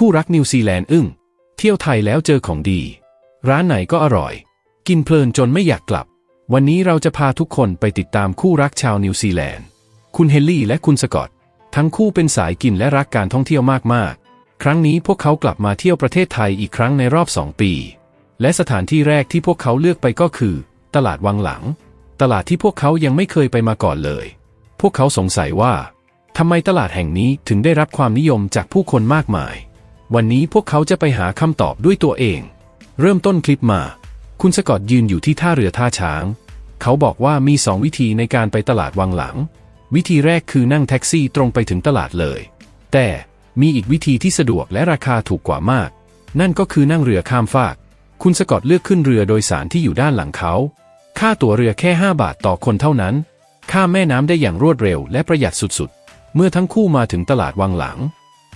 คู่รักนิวซีแลนด์อึ้ง เที่ยวไทยแล้วเจอของดี ร้านไหนก็อร่อย กินเพลินจนไม่อยากกลับ วันนี้เราจะพาทุกคนไปติดตามคู่รักชาวนิวซีแลนด์ คุณเฮนรี่และคุณสกอต ทั้งคู่เป็นสายกินและรักการท่องเที่ยวมากๆ ครั้งนี้พวกเขากลับมาเที่ยวประเทศไทยอีกครั้งในรอบสองปี และสถานที่แรกที่พวกเขาเลือกไปก็คือ ตลาดวังหลัง ตลาดที่พวกเขายังไม่เคยไปมาก่อนเลย พวกเขาสงสัยว่าทำไมตลาดแห่งนี้ถึงได้รับความนิยมจากผู้คนมากมาย วันนี้พวกเขาจะไปหาคำตอบด้วยตัวเอง เริ่มต้นคลิปมา คุณสกอตยืนอยู่ที่ท่าเรือท่าช้าง เขาบอกว่ามีสองวิธีในการไปตลาดวังหลัง วิธีแรกคือนั่งแท็กซี่ตรงไปถึงตลาดเลย แต่มีอีกวิธีที่สะดวกและราคาถูกกว่ามาก นั่นก็คือนั่งเรือข้ามฟาก คุณสกอตเลือกขึ้นเรือโดยสารที่อยู่ด้านหลังเขา ค่าตั๋วเรือแค่ 5 บาทต่อคนเท่านั้น ข้ามแม่น้ำได้อย่างรวดเร็วและประหยัดสุดๆ เมื่อทั้งคู่มาถึงตลาดวังหลัง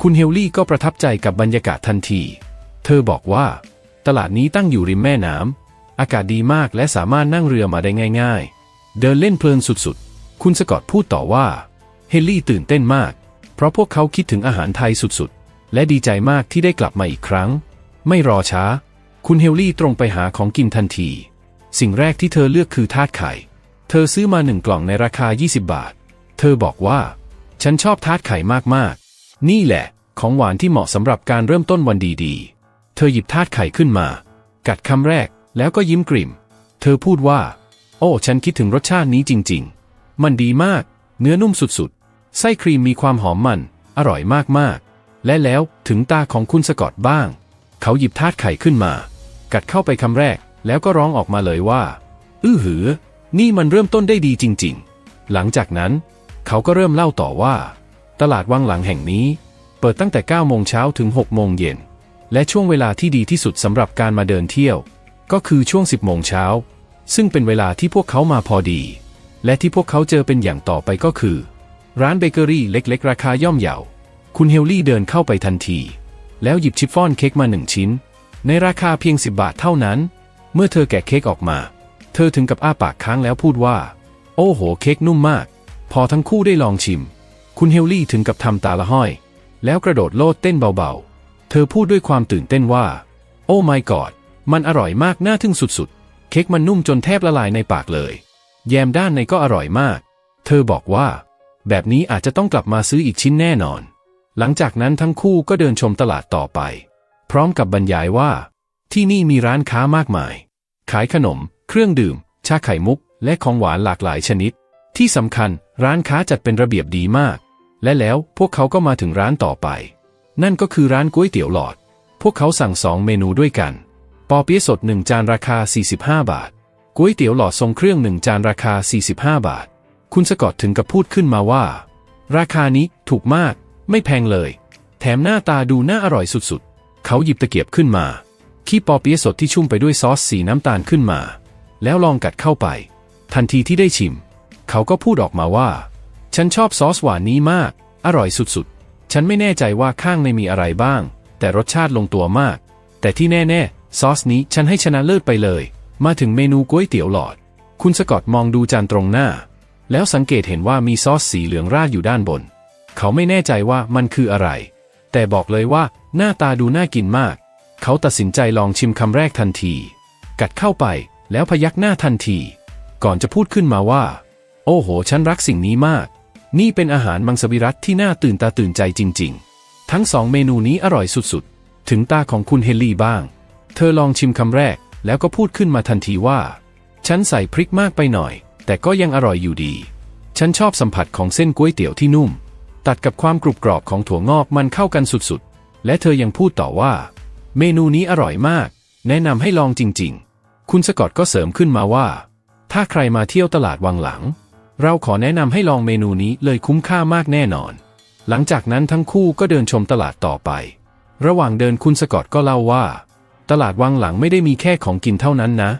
คุณเฮลลี่ก็ประทับใจกับบรรยากาศทันที เธอบอกว่า ตลาดนี้ตั้งอยู่ริมแม่น้ำ อากาศดีมากและสามารถนั่งเรือมาได้ง่าย ๆ เดินเล่นเพลินสุดๆ คุณสกอตพูดต่อว่า เฮลลี่ตื่นเต้นมาก เพราะพวกเขาคิดถึงอาหารไทยสุดๆ และดีใจมากที่ได้กลับมาอีกครั้ง ไม่รอช้า คุณเฮลลี่ตรงไปหาของกินทันที สิ่งแรกที่เธอเลือกคือทาดไข่ เธอซื้อมาหนึ่งกล่องในราคา 20 บาท เธอบอกว่า ฉันชอบทาดไข่มาก นี่แหละ ของหวานที่เหมาะสำหรับการเริ่มต้นวันดีๆ เธอหยิบทาดไข่ขึ้นมา กัดคำแรกแล้วก็ยิ้มกริ่ม เธอพูดว่า โอ้ ฉันคิดถึงรสชาตินี้จริง ๆ มันดีมาก เนื้อนุ่มสุดๆ ไส้ครีมมีความหอมมัน อร่อยมากๆ และแล้วถึงตาของคุณสกอตบ้าง เขาหยิบทาดไข่ขึ้นมา กัดเข้าไปคำแรก แล้วก็ร้องออกมาเลยว่า อื้อหือ นี่มันเริ่มต้นได้ดีจริง ๆ หลังจากนั้น เขาก็เริ่มเล่าต่อว่า ตลาดวังหลังแห่งนี้ เปิดตั้งแต่ 9 โมงเช้าถึง 6 โมงเย็น และช่วงเวลาที่ดีที่สุดสำหรับการมาเดินเที่ยว ก็คือช่วง 10 โมงเช้า ซึ่งเป็นเวลาที่พวกเขามาพอดี และที่พวกเขาเจอเป็นอย่างต่อไปก็คือ ร้านเบเกอรี่เล็ก ๆ ราคาย่อมเยา คุณเฮลลี่เดินเข้าไปทันที แล้วหยิบชิฟฟ่อนเค้กมาหนึ่งชิ้น ในราคาเพียง 10 บาทเท่านั้น เมื่อเธอแกะเค้กออกมา เธอถึงกับอ้าปากค้างแล้วพูดว่า โอ้โห เค้กนุ่มมาก พอทั้งคู่ได้ลองชิม คุณเฮลลี่ถึงกับทำตาละห้อย แล้วกระโดดโลดเต้นเบาๆ เธอพูดด้วยความตื่นเต้นว่า โอ้ไม่กอดมันอร่อยมากน่าทึ่งสุดๆ เค้กมันนุ่มจนแทบละลายในปากเลย แยมด้านในก็อร่อยมาก เธอบอกว่า แบบนี้อาจจะต้องกลับมาซื้ออีกชิ้นแน่นอน หลังจากนั้นทั้งคู่ก็เดินชมตลาดต่อไป พร้อมกับบรรยายว่า ที่นี่มีร้านค้ามากมาย ขายขนม เครื่องดื่ม ชาไข่มุก และของหวานหลากหลายชนิด ที่สำคัญร้านค้าจัดเป็นระเบียบดีมาก และแล้วพวกเขาก็มาถึงร้านต่อไป นั่นก็คือร้านก๋วยเตี๋ยวหลอด พวกเขาสั่งสองเมนูด้วยกัน ปอเปี๊ยะสดหนึ่งจานราคา 45 บาทก๋วยเตี๋ยวหลอดทรงเครื่องหนึ่งจานราคา 45 บาท คุณสกอตถึงกับพูดขึ้นมาว่า ราคานี้ถูกมาก ไม่แพงเลย แถมหน้าตาดูน่าอร่อยสุดๆ เขาหยิบตะเกียบขึ้นมา ขี้ปอเปี๊ยะสดที่ชุ่มไปด้วยซอสสีน้ำตาลขึ้นมา แล้วลองกัดเข้าไป ทันทีที่ได้ชิม เขาก็พูดออกมาว่า ฉันชอบซอสหวานนี้มาก อร่อยสุดๆ ฉันไม่แน่ใจว่าข้างในมีอะไรบ้าง แต่รสชาติลงตัวมาก แต่ที่แน่ๆ ซอสนี้ฉันให้ชนะเลิศไปเลย มาถึงเมนูก๋วยเตี๋ยวหลอด คุณสกอตมองดูจานตรงหน้า แล้วสังเกตเห็นว่ามีซอสสีเหลืองราดอยู่ด้านบน เขาไม่แน่ใจว่ามันคืออะไร แต่บอกเลยว่าหน้าตาดูน่ากินมาก เขาตัดสินใจลองชิมคำแรกทันที กัดเข้าไปแล้วพยักหน้าทันที ก่อนจะพูดขึ้นมาว่า โอ้โห ฉันรักสิ่งนี้มาก นี่เป็นอาหารมังสวิรัตที่น่าตื่นตาตื่นใจจริง ๆ ทั้งสองเมนูนี้อร่อยสุดๆ ถึงตาของคุณเฮลลี่บ้าง เธอลองชิมคำแรกแล้วก็พูดขึ้นมาทันทีว่า ฉันใส่พริกมากไปหน่อย แต่ก็ยังอร่อยอยู่ดี ฉันชอบสัมผัสของเส้นก๋วยเตี๋ยวที่นุ่ม ตัดกับความกรุบกรอบของถั่วงอกมันเข้ากันสุดๆ และเธอยังพูดต่อว่า เมนูนี้อร่อยมาก แนะนำให้ลองจริงๆ คุณสกอตก็เสริมขึ้นมาว่า ถ้าใครมาเที่ยวตลาดวังหลัง เราขอแนะนำให้ลองเมนูนี้เลยคุ้มค่ามากแน่นอน หลังจากนั้นทั้งคู่ก็เดินชมตลาดต่อไป ระหว่างเดินคุณสกอตก็เล่าว่า ตลาดวังหลังไม่ได้มีแค่ของกินเท่านั้นนะ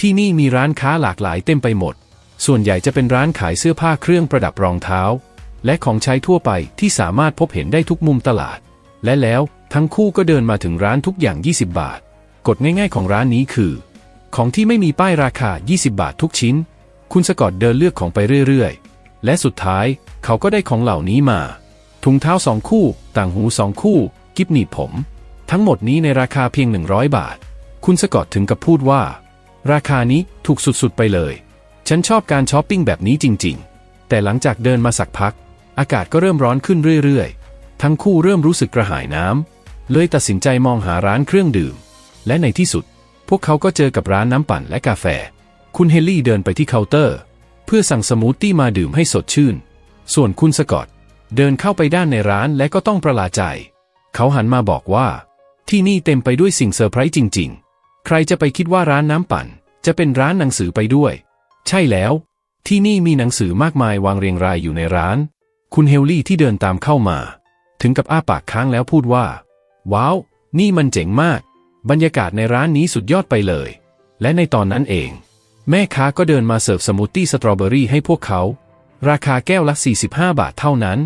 ที่นี่มีร้านค้าหลากหลายเต็มไปหมด ส่วนใหญ่จะเป็นร้านขายเสื้อผ้าเครื่องประดับรองเท้า และของใช้ทั่วไปที่สามารถพบเห็นได้ทุกมุมตลาด และแล้วทั้งคู่ก็เดินมาถึงร้านทุกอย่าง 20 บาท กฎง่ายๆของร้านนี้คือ ของที่ไม่มีป้ายราคา 20 บาททุกชิ้น คุณสกอตเดินเลือกของไปเรื่อยๆ และสุดท้ายเขาก็ได้ของเหล่านี้มา ถุงเท้าสองคู่ ต่างหูสองคู่ กิฟหนีผม ทั้งหมดนี้ในราคาเพียง 100 บาท คุณสกอตถึงกับพูดว่า ราคานี้ถูกสุดๆไปเลย ฉันชอบการช้อปปิ้งแบบนี้จริงๆ แต่หลังจากเดินมาสักพัก อากาศก็เริ่มร้อนขึ้นเรื่อยๆ ทั้งคู่เริ่มรู้สึกกระหายน้ำเลยตัดสินใจมองหาร้านเครื่องดื่ม และในที่สุด พวกเขาก็เจอกับร้านน้ำปั่นและกาแฟ คุณเฮลลี่เดินไปที่เคาน์เตอร์ เพื่อสั่งสมูทตี้มาดื่มให้สดชื่น ส่วนคุณสกอตเดินเข้าไปด้านในร้านและก็ต้องประหลาดใจ เขาหันมาบอกว่า ที่นี่เต็มไปด้วยสิ่งเซอร์ไพรส์จริง ๆ ใครจะไปคิดว่าร้านน้ำปั่น จะเป็นร้านหนังสือไปด้วย ใช่แล้ว ที่นี่มีหนังสือมากมายวางเรียงรายอยู่ในร้าน คุณเฮลลี่ที่เดินตามเข้ามา ถึงกับอ้าปากค้างแล้วพูดว่า ว้าว นี่มันเจ๋งมาก บรรยากาศในร้านนี้สุดยอดไปเลย และในตอนนั้นเอง แม่ค้าก็เดินมาเสิร์ฟสมูทตี้สตรอเบอรี่ให้พวกเขา ราคาแก้วละ 45 บาทเท่านั้น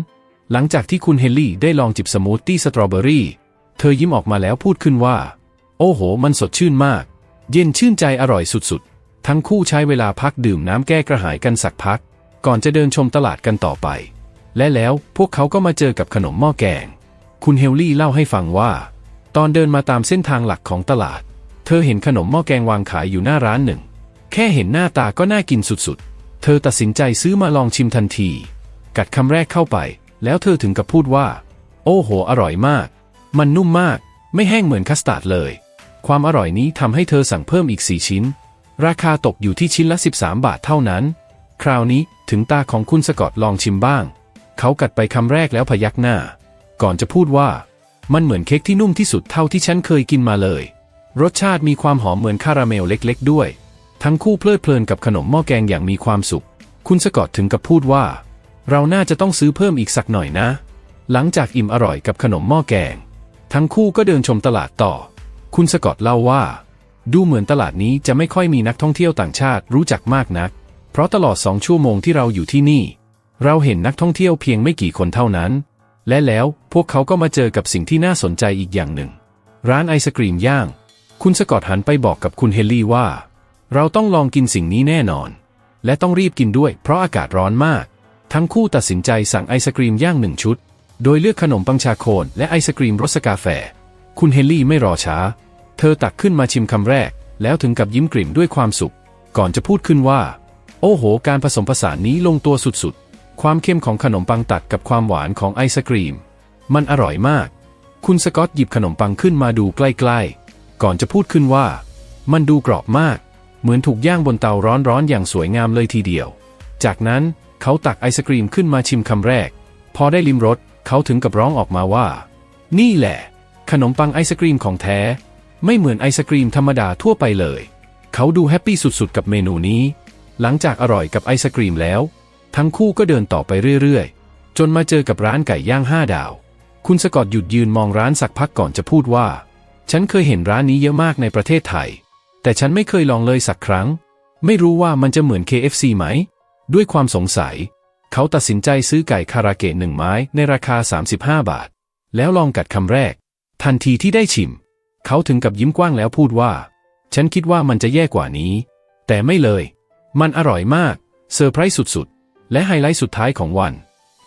หลังจากที่คุณเฮลลี่ได้ลองจิบสมูทตี้สตรอเบอรี่ เธอยิ้มออกมาแล้วพูดขึ้นว่า โอ้โห มันสดชื่นมาก เย็นชื่นใจอร่อยสุดๆ ทั้งคู่ใช้เวลาพักดื่มน้ำแก้กระหายกันสักพัก ก่อนจะเดินชมตลาดกันต่อไป และแล้วพวกเขาก็มาเจอกับขนมหม้อแกง คุณเฮลลี่เล่าให้ฟังว่า ตอนเดินมาตามเส้นทางหลักของตลาด เธอเห็นขนมหม้อแกงวางขายอยู่หน้าร้านหนึ่ง แค่เห็นหน้าตาก็น่ากินสุดๆ เธอตัดสินใจซื้อมาลองชิมทันที กัดคำแรกเข้าไป แล้วเธอถึงกับพูดว่า โอ้โห อร่อยมาก มันนุ่มมาก ไม่แห้งเหมือนคัสตาร์ดเลย ความอร่อยนี้ทำให้เธอสั่งเพิ่มอีก4ชิ้น ราคาตกอยู่ที่ชิ้นละ 13 บาทเท่านั้น คราวนี้ถึงตาของคุณสกอตลองชิมบ้าง เขากัดไปคำแรกแล้วพยักหน้า ก่อนจะพูดว่า มันเหมือนเค้กที่นุ่มที่สุดเท่าที่ฉันเคยกินมาเลย รสชาติมีความหอมเหมือนคาราเมลเล็ก ๆ ด้วย ทั้งคู่เพลิดเพลินกับขนมหม้อแกงอย่างมีความสุข คุณสกอตถึงกับพูดว่า เราน่าจะต้องซื้อเพิ่มอีกสักหน่อยนะ หลังจากอิ่มอร่อยกับขนมหม้อแกง ทั้งคู่ก็เดินชมตลาดต่อ คุณสกอตเล่าว่า ดูเหมือนตลาดนี้จะไม่ค่อยมีนักท่องเที่ยวต่างชาติรู้จักมากนัก เพราะตลอดสองชั่วโมงที่เราอยู่ที่นี่ เราเห็นนักท่องเที่ยวเพียงไม่กี่คนเท่านั้น และแล้วพวกเขาก็มาเจอกับสิ่งที่น่าสนใจอีกอย่างหนึ่ง ร้านไอศกรีมย่าง คุณสกอตหันไปบอกกับคุณเฮลลี่ว่า เราต้องลองกินสิ่งนี้แน่นอน และต้องรีบกินด้วยเพราะอากาศร้อนมาก ทั้งคู่ตัดสินใจสั่งไอศกรีมย่างหนึ่งชุด โดยเลือกขนมปังชาโคนและไอศกรีมรสกาแฟ คุณเฮนรี่ไม่รอช้า เธอตักขึ้นมาชิมคำแรก แล้วถึงกับยิ้มกลิ่มด้วยความสุข ก่อนจะพูดขึ้นว่า โอ้โห การผสมผสานนี้ลงตัวสุดๆ ความเข้มของขนมปังตัดกับความหวานของไอศกรีม มันอร่อยมาก คุณสกอตหยิบขนมปังขึ้นมาดูใกล้ๆ ก่อนจะพูดขึ้นว่า มันดูกรอบมาก เหมือนถูกย่างบนเตาร้อนๆอย่างสวยงามเลยทีเดียว จากนั้นเขาตักไอศกรีมขึ้นมาชิมคำแรก พอได้ลิมรสเขาถึงกับร้องออกมาว่า นี่แหละ ขนมปังไอศกรีมของแท้ ไม่เหมือนไอศกรีมธรรมดาทั่วไปเลย เขาดูแฮปปี้สุดๆ กับเมนูนี้ หลังจากอร่อยกับไอศกรีมแล้ว ทั้งคู่ก็เดินต่อไปเรื่อยๆ จนมาเจอกับร้านไก่ย่างห้าดาว คุณสกอตหยุดยืนมองร้านสักพักก่อนจะพูดว่า ฉันเคยเห็นร้านนี้เยอะมากในประเทศไทย แต่ฉันไม่เคยลองเลยสักครั้ง ไม่รู้ว่ามันจะเหมือน KFC ไหม ด้วยความสงสัย เขาตัดสินใจซื้อไก่คาราเกะหนึ่งไม้ในราคา 35 บาท แล้วลองกัดคำแรก ทันทีที่ได้ชิม เขาถึงกับยิ้มกว้างแล้วพูดว่า ฉันคิดว่ามันจะแย่กว่านี้ แต่ไม่เลย มันอร่อยมากเซอร์ไพรส์สุดๆ และไฮไลท์สุดท้ายของวัน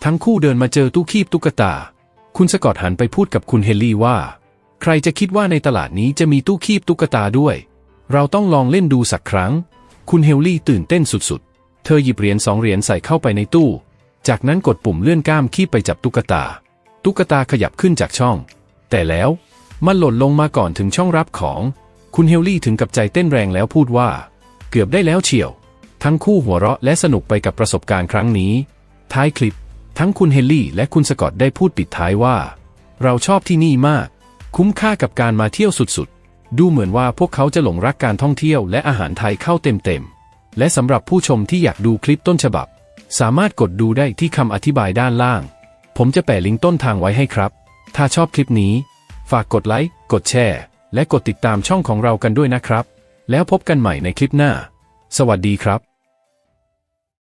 ทั้งคู่เดินมาเจอตู้คีบตุ๊กตา คุณสกอตหันไปพูดกับคุณเฮลลี่ว่า ใครจะคิดว่าในตลาดนี้จะมีตู้คีบตุ๊กตาด้วย เราต้องลองเล่นดูสักครั้ง คุณเฮลลี่ตื่นเต้นสุดๆ เธอหยิบเหรียญสองเหรียญใส่เข้าไปในตู้ จากนั้นกดปุ่มเลื่อนก้ามคีบไปจับตุ๊กตา ตุ๊กตาขยับขึ้นจากช่อง แต่แล้วมันหล่นลงมาก่อนถึงช่องรับของ คุณเฮลลี่ถึงกับใจเต้นแรงแล้วพูดว่า เกือบได้แล้วเฉียว ทั้งคู่หัวเราะและสนุกไปกับประสบการณ์ครั้งนี้ ท้ายคลิป ทั้งคุณเฮลลี่และคุณสกอตได้พูดปิดท้ายว่า เราชอบที่นี่มาก คุ้มค่ากับการมาเที่ยวสุดๆ ดูเหมือนว่าพวกเขาจะหลงรักการท่องเที่ยวและอาหารไทยเข้าเต็มๆ และสำหรับผู้ชมที่อยากดูคลิปต้นฉบับ สามารถกดดูได้ที่คำอธิบายด้านล่าง ผมจะแปะลิงก์ต้นทางไว้ให้ครับ ถ้าชอบคลิปนี้ ฝากกดไลค์ กดแชร์ และกดติดตามช่องของเรากันด้วยนะครับ แล้วพบกันใหม่ในคลิปหน้า สวัสดีครับ